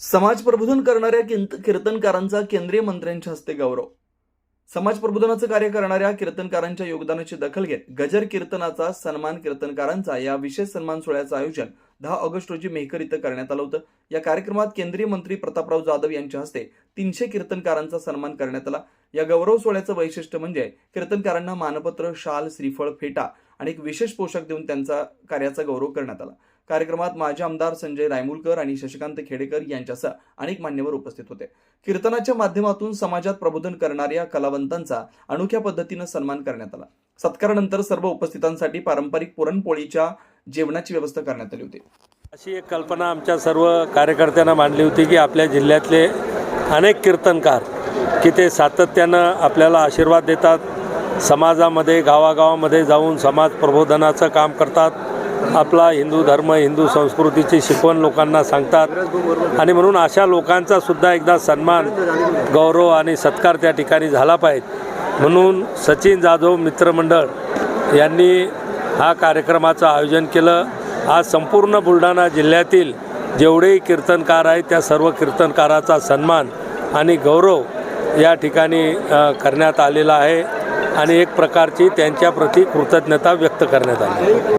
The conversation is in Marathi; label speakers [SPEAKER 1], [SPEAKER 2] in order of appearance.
[SPEAKER 1] समाज प्रबोधन करणाऱ्या कीर्तनकारांचा केंद्रीय मंत्र्यांच्या हस्ते गौरव. समाज प्रबोधनाचं कार्य करणाऱ्या कीर्तनकारांच्या योगदानाची दखल घेत गजर कीर्तनाचा सन्मान कीर्तनकारांचा या विशेष सन्मान सोहळ्याचं आयोजन दहा ऑगस्ट रोजी मेहकर इथं करण्यात आलं होतं. या कार्यक्रमात केंद्रीय मंत्री प्रतापराव जाधव यांच्या हस्ते तीनशे कीर्तनकारांचा सन्मान करण्यात आला. या गौरव सोहळ्याचं वैशिष्ट्य म्हणजे कीर्तनकारांना मानपत्र शाल श्रीफळ फेटा आणि एक विशेष पोशाख देऊन त्यांचा कार्याचा गौरव करण्यात आला. कार्यक्रमात माजी आमदार संजय रायमुलकर आणि शशिकांत खेडेकर यांच्यासह अनेक मान्यवर उपस्थित होते. कीर्तनाच्या माध्यमातून समाजात प्रबोधन करणाऱ्या कलावंतांचा अनोख्या पद्धतीनं सन्मान करण्यात आला. सत्कारानंतर सर्व उपस्थितांसाठी पारंपरिक पुरणपोळीच्या जेवणाची व्यवस्था करण्यात आली होती.
[SPEAKER 2] अशी एक कल्पना आमच्या सर्व कार्यकर्त्यांना मांडली होती की आपल्या जिल्ह्यातले अनेक कीर्तनकार की ते सातत्यानं आपल्याला आशीर्वाद देतात. समाजामध्ये गावागावामध्ये जाऊन समाज प्रबोधनाचं काम करतात. आपला हिंदू धर्म हिंदू संस्कृतीची शिकवण लोकांना सांगतात. आणि म्हणून अशा लोकांचा सुद्धा एकदा सन्मान गौरव आणि सत्कार त्या ठिकाणी झाला पाहिजे. म्हणून सचिन जाधव मित्रमंडळ यांनी हा कार्यक्रमाचं आयोजन केलं. आज संपूर्ण बुलढाणा जिल्ह्यातील जेवढेही कीर्तनकार आहेत त्या सर्व कीर्तनकाराचा सन्मान आणि गौरव या ठिकाणी करण्यात आलेला आहे. आणि एक प्रकारची त्यांच्याप्रती कृतज्ञता व्यक्त करण्यात आली